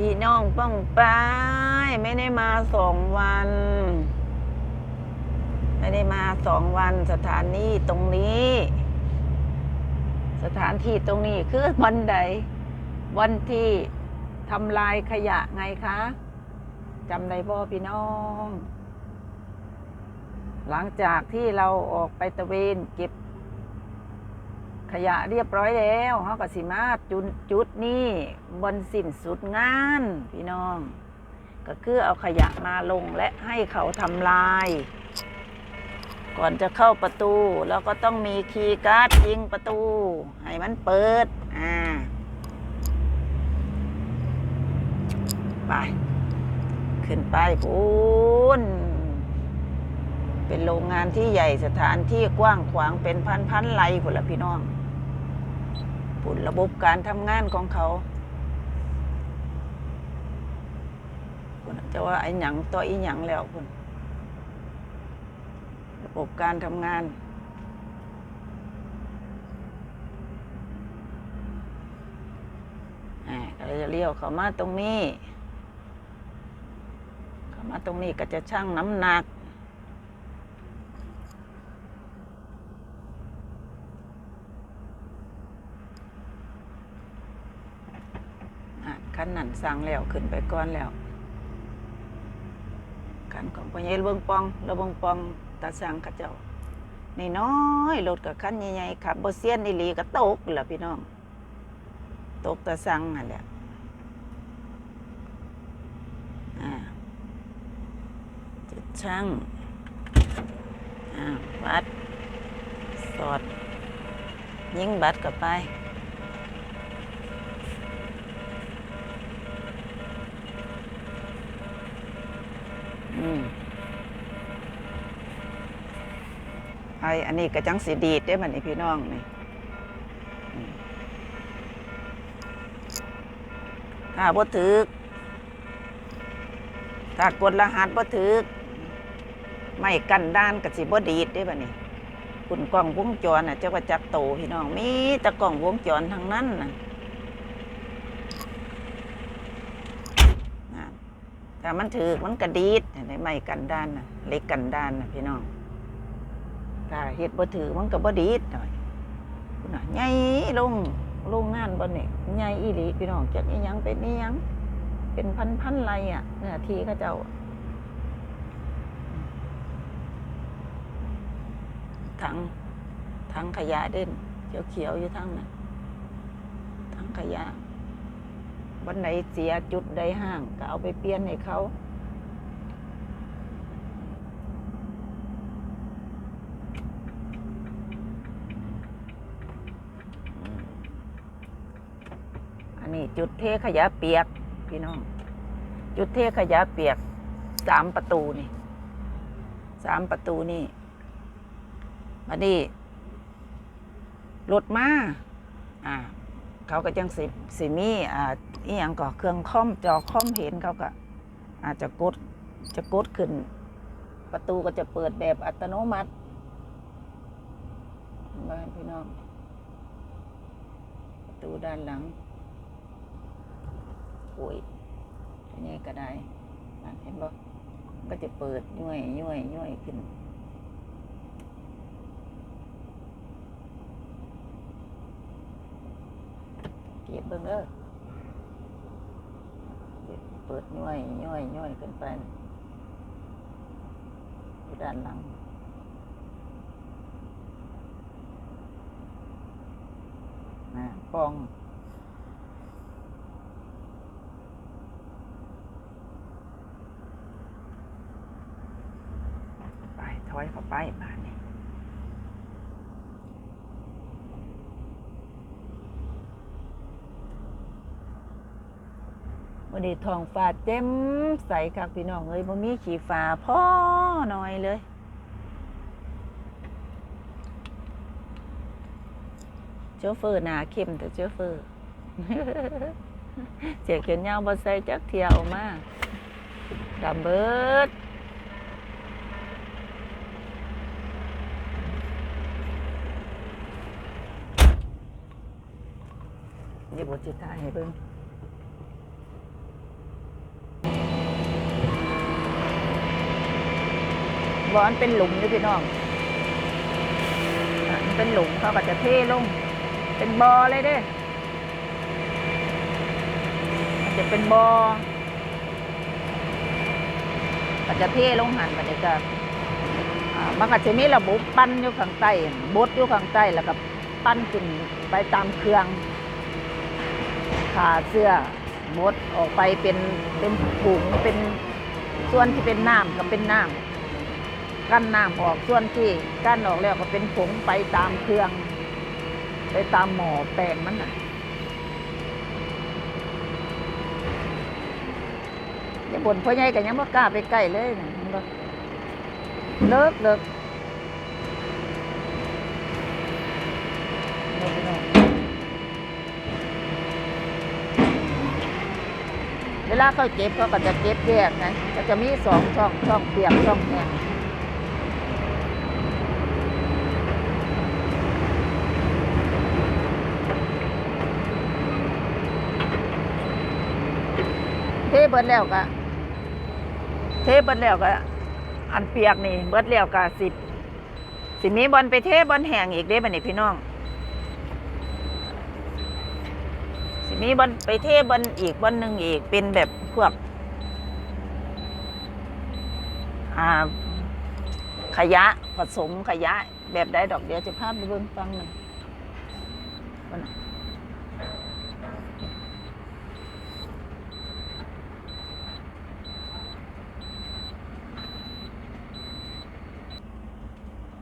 พี่น้องป้องปายไม่ได้มาสองวัน ไม่ได้มาสองวันสถานีตรงนี้ สถานที่ตรงนี้คือวันใด วันที่ทำลายขยะไงคะจำได้บ่พี่น้อง หลังจากที่เราออกไปตะเวนเก็บ ขยะเรียบร้อยแล้วเขาก็สิมาจุดจุดนี้บนสิ้นสุดงาน พี่น้อง ก็คือเอาขยะมาลงและให้เขาทำลาย ก่อนจะเข้าประตูแล้วก็ต้องมีคีย์การ์ดยิงประตู ให้มันเปิด อ่า ไป ขึ้นไปพูน เป็นโรงงานที่ใหญ่สถานที่กว้างขวางเป็นพันพันไร่ผุนละพี่น้องผุนระบบการทำงานของเขาพุ่นจะว่าไอ้หยังตัวอีหยังแล้วคุณระบบการทำงานอ่าก็เลยจะเลี้ยวเข้ามาตรงนี้เข้ามาตรงนี้ก็จะชั่งน้ำหนัก อะคั นนั่นสั่งแล้วขึ้นไปก่อนแล้วคันของพ่อใหญ่เบิงปองระเบิงปองตาสั่งเขาเจ้านี่น้อยรถกับคันใหญ่ๆขับบ่เซียนอีหลีก็ตกล่ะพี่น้อง ตกตาสั่งนั่นแหละจุดช่างวัด สอด ยิงบัตรกลับไป มไออันนี้กระจังสีดีดได้อมันนี่พี่น้องนี่ถ้าบ่ถึกถ้ากดรหัสบ่ถึกไม่กันด้านกับสิบ่ดีดได้อบัดนี้คุณกล้องวงจรน่ะเจ้าก็จักโตพี่น้อง มีแต่กล้องวงจรทั้งนั้นนะน่ะ ถ้ามันถือมันกระดีดในไม้กันด้านนะเล็กกันด้านนะพี่น้องถ้าเฮ็ดบ่ถือมันก็บ่ดีดหน่อยคุณน่ะใหญ่ลงโรงงานบ่นี่ใหญ่อีหลีพี่น้องจักอีหยังเป็นอีหยัง เป็นพันๆไรอะเนื้อทีเขาเจ้าถังถังขยะเด่นเขียวๆอยู่ทั้งนั้นถังขยะ วันไหนเสียจุดใดห้าง ก็เอาไปเปลี่ยนให้เขาอันนี้จุดเทขยะเปียก พี่น้อง จุดเทขยะเปียกสามประตูนี่สามประตูนี่มาดีรถมาอ่า เขาก็จังสิสิมีอ่าอีหยังก็เครื่องคอมจอคอมเห็นเขาก็อาจจะกดจะกดขึ้น ประตูก็จะเปิดแบบอัตโนมัติบ้านพี่น้อง ประตูด้านหลังโอ้ยนนี้ก็ได้เห็นบ่ก็จะเปิดย่วยย่วยย่วยขึ้น เก็บเบิ่งเด้อเปิดย่อยย่อยย่อยขึ้นไปด้านหลังนะปองไปถอยเข้าไปบ้า วันนี้ทองฟ้าเต็มใสคักพี่น้องเอ้ยบ่มีขี้ฟ้าพ่อหน่อยเลยโชเฟอร์หนาเข้มแต่โชเฟอร์เจียเขียนยาวบ่ใส่จักเที่ยวมากดำเบิดนี่บทจิตายให้เบิ่ง บ่มันเป็นหลุมอยู่พี่น้องมันเป็นหลุมเขาก็จะเทลง เป็นบอเลยเด้มันจะเป็นบอ่อก็จะเทลงหันมันจะมันก็จะมีระบบปั้นอยู่ข้างใต้บดอยู่ข้างใต้แล้วก็ปั้นขึ้นไปตามเครื่องขาเสื้อบดออกไปเป็นเป็นถุงเป็นส่วนที่เป็นน้ำก็เป็นน้ำ กั้นน้ำออกส่วนที่กั้นออกแล้วก็เป็นผงไปตามเครื่อง ไปตามหมอแปลงมันน่ะอย่าบ่นพ่อใหญ่กันยังบ่กล้าไปใกล้เลยนะเห็นบ่เลิกเลิกเลิกพี่น้องเวลาเขาเจ็บเขาก็จะเจ็บแยกนะก็จะมีสองช่องช่องเปียกช่องแห้ง เบิดแล้วก็เทเบิดแล้วก็ อันเปียกนี่ เบิดแล้วก็สิบสิมีบอลไปเทบอลแห้งอีกเด้บัดนี้พี่น้อง สิมีบอลไปเทบอลอีกบอลหนึ่งอีกเป็นแบบพวก อ่า ขยะผสมขยะ แบบใดดอกเดียวจะพาไปเบิ่งฟังหนึ่งวันน่ะ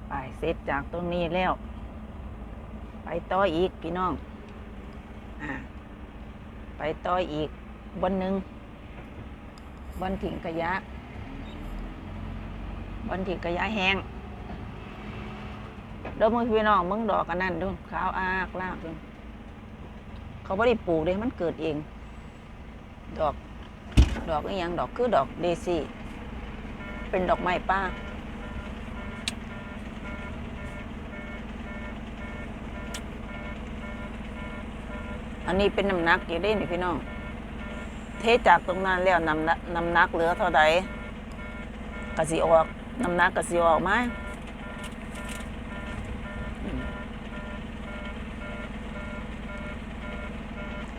ไปเส ร็จจากตรงนี้แล้ว ไปต่ออีกพี่น้อง อ่า ไปต่ออีกบนหนึ่งบนถิ่งขยะ บนถิ่งขยะแห้งเดี๋ยวมึงพี่น้องมึงดอกกันนั่นดูขาวอากลากดูเขาไม่ได้ปลูกเลยมันเกิดเอง ดอก ดอกนี่ยังดอกคือดอกเดซี่ เป็นดอกไม้ป้า อันนี้เป็นน้ำหนักอยู่ได้นี่พี่น้อง เทจากตรงนั้นแล้วน้ำนักน้ำหนักเหลือเท่าใดกสิออกน้ำหนักกสิออกมาอืม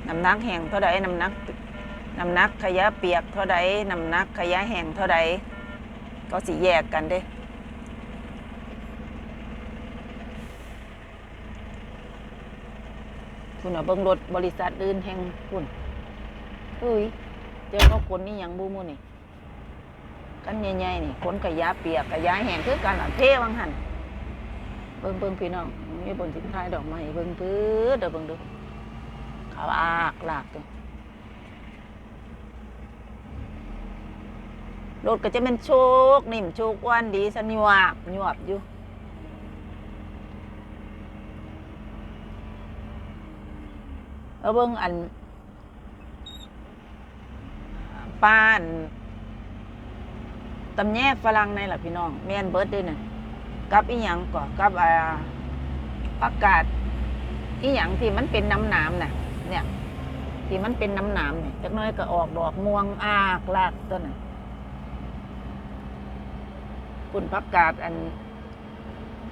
น้ำหนักแห้งเท่าใดน้ำหนักน้ำหนักขยะเปียกเท่าใดน้ำหนักขยะแห้งเท่าใดก็สิแยกกันเด้ คุณเอาเบิ่งรถบริษัทอื่นแห่งคุณเฮ้ย เจอเขาคนนี่ยังบูมูนี่กันใหญ่ๆนี่คนกระยาเปียกกระยาแห้งคือกันอะเทวังหันเบิ่งเบิ่งพี่น้องมีบนสินท้ายดอกไม้เบิ่งพื้นเดี๋ยวเบิ่งดูขาวอากลากตัวรถก็จะเป็นโชกนิ่มโชกอ้วนดีสนยวบยวบอยู่ เอาเบิ่งอันป้าอันตำแยฝรั่งในล่ะพี่น้องแม่นเบิร์ดด้วยน่ะกับอีหยังก่อกับอ่าอากาศอีหยังที่มันเป็นน้ำหนามน่ะ เนี่ย ที่มันเป็นน้ำหนามเนี่ยจักน้อยก็ออกดอกม่วงอากลากต้นน่ะคุณพักกาดอัน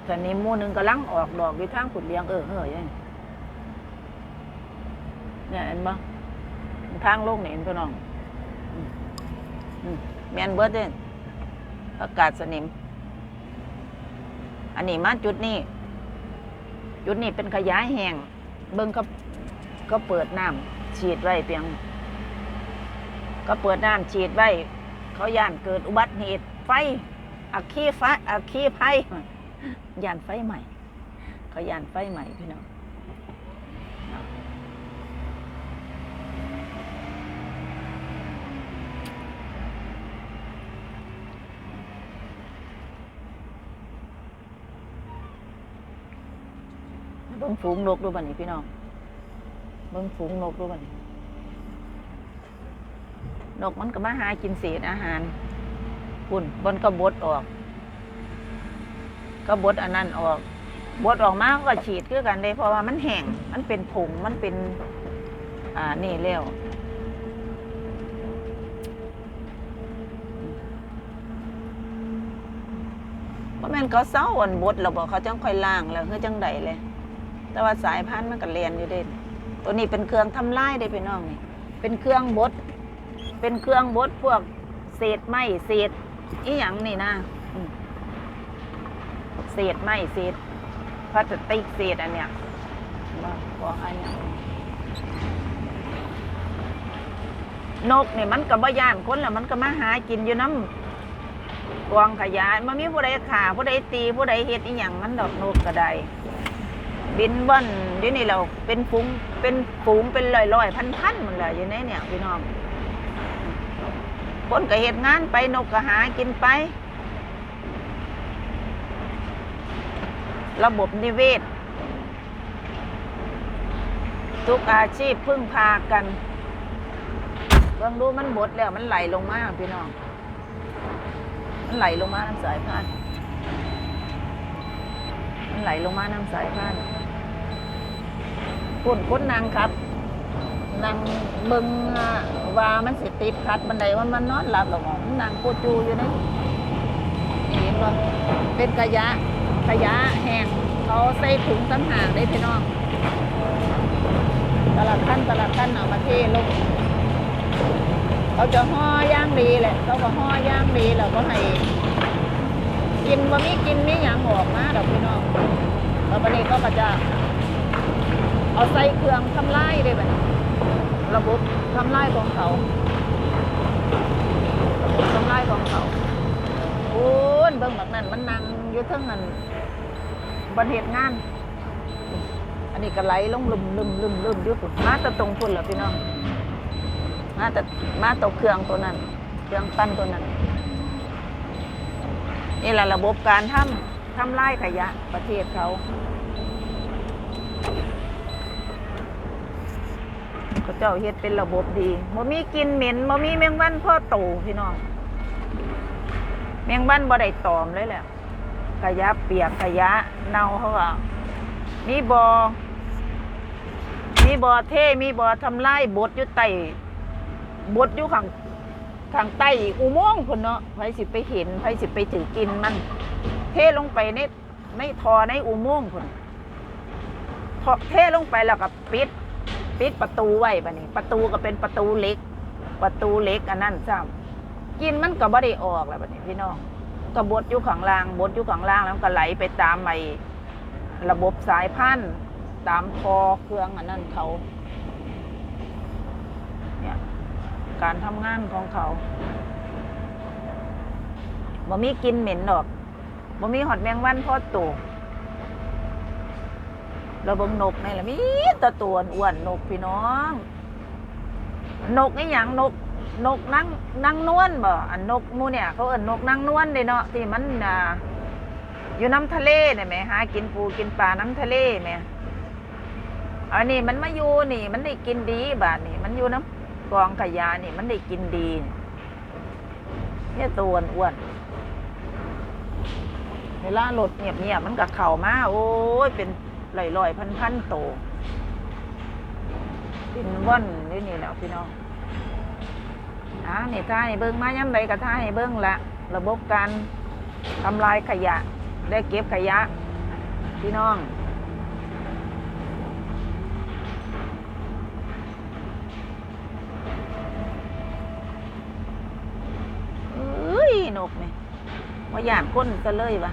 ตอนนี้หมูหนึงกำลังออกดอกอยู่ทางขุดเลี้ยงเออเฮ้ยยัง เนี่ยเห็นปะทางโลกนี่เห็นพี่น้องแมนเบิร์ดเด่นอากาศสนิม อันนี้มาจุดนี้ จุดนี้เป็นขยายแห้งเบิ้งก็ก็เปิดน้ำฉีดไว้เพียง ก็เปิดน้ำฉีดไว้ เขาย่านเกิดอุบัติเหตุไฟอักขีไฟอักขีไฟย่านไฟใหม่ เขาย่านไฟใหม่พี่น้อง ฝูงนกดูบัดนี้พี่น้องเบิ่งฝูงนกดูบัดนี้นกมันก็มาหากินเศษอาหารคุณบนก็บดออก ก็บดอันนั้นออก บดออกมากก็ฉีดคือกันเลยเพราะว่ามันแห้งมันเป็นผงมันเป็น อ่านี่แล้วบ่แม่นก็เขาเซาอันบดแล้วบ่เขาจังค่อยล้างแล้วคือจังใดเลย แต่ว่าสายพันธุ์มันก็เรียนอยู่เด้ตัวนี้เป็นเครื่องทำลายได้พี่น้องนี่ เป็นเครื่องบด เป็นเครื่องบดพวกเศษไม้เศษอีหยังนี่นะเศษไม้เศษพลาสติกเศษอันเนี้ยบอกอันเนี้ยนกนี่มันก็บ่ย่านคนแล้วมันก็มาหากินอยู่น้ำกองขยะมันมีผู้ใดขาผู้ใดตีผู้ใดเฮ็ดอีหยังมันดอกนกก็ได้ บินบ่อนอยู่นี่เราเป็นฝูงเป็นฝูงเป็นร้อยร้อยพันพันมันแหละอยู่ในเนี่ยพี่น้องคนก็เหตุงานไปนกก็หากินไป ระบบนิเวศ ทุกอาชีพพึ่งพากันเบิ่งดูมันบดแล้วมันไหลลงมาพี่น้อง มันไหลลงมาน้ำสายพานมันไหลลงมาน้ำสายพาน ปุ่นคนนางครับนางเบิงว่ามันสิติดขัดบันไดว่ามันนอนหลับหรอกนางโคจูอยู่นี่เห็นบ่เป็นขยะขยะแห้งเขาใส่ถุงตั้งห่างได้พี่น้องตลาดขั้นตลาดขั้นเอามาเทลงเขาจะห่อย่างดีแหละเขาก็ห่อย่างดีแล้วก็ให้กินว่มีกินมีหยังออกมาดอกพี่น้องแล้ววันนี้ก็ก็จะ เอาใส่เครื่องทำลายได้แบบระบบทำลายของเขาระบบทำลายของเขาโอ้เบิ่งแบบนั้นมันนั่งอยู่เทั้งนั้นบันเหตุงาน อันนี้ก็ไหลลงลุ่มลุ่มลุ่มลุ่มอยู่ฝุ่นมาแตะตรงฝุ่นเหรอพี่น้องมาแต่มาตกเครื่องตัวนั้น เครื่องปั้นตัวนั้น นี่แหละระบบการทำทำลายขยะประเทศเขา เขาเจ้าเฮ็ดเป็นระบบดีบ่มีกลินเหม็นบ่มีแมงวันพ่อโตพี่น้อง แมงวันบ่ได้ตอมเลยแหละขยะเปียกขยะเน่าเขาก็มีบอ่มีบ่อเท่มีบ่อทำลายบดอยู่ใต้บดอยู่ข้างข้างใต้อุโมงค์พุ่นเนาะไผสิไปเห็นไผสิไปถือกินมัน เทลงไปในในทอในอุโมงค์พุ่นพอเทลงไปแล้วก็ปิด ปิดประตูไว้บัดนี้ ประตูก็เป็นประตูเหล็ก ประตูเหล็กอันนั้นซ้ำกินมันก็บ่ได้ออกแล้วบัดนี้พี่น้องก็บดอยู่ข้างล่างบดอยู่ข้างล่างแล้วมันก็ไหลไปตามไอ้ระบบสายพันธุ์ตามคอเครื่องอันนั้นเขาเนี่ยการทำงานของเขาบ่มีกลินเหม็นดอกบ่มีหอดแมงวันพอตัว เราเบิ่งนกนี่แหละมีแตะตัวอ้วนนกพี่น้อง นกไอ้หยังนก นกนั่งนั่งนวลบ่อันนกมูเนี่ย เขาเอิ้นนกนั่งนวลเด้เนาะที่มันอ่าอยู่น้ำทะเลเนี่ยแหม่หากินปูกินปลาน้ำทะเลแหม่อันนี้มันมาอยู่นี่ มันได้กินดีบาดนี่มันอยู่น้ำกองขยะนี่ มันได้กินดีเนี่ยตัวอ้วนเวลารถเงียบๆมันก็เข้ามาโอ้ยเป็น ลอยๆพันๆโตเป็นว่อนนี่นี่แหละพี่น้องอ่านี่ท่าให้เบิ้งมาย้ำใดก็ท่าให้เบิ้งละ ระบบการทำลายขยะ ได้เก็บขยะ พี่น้องเอ้ยนกนี่ว่าหยานก้นซะเลยวะ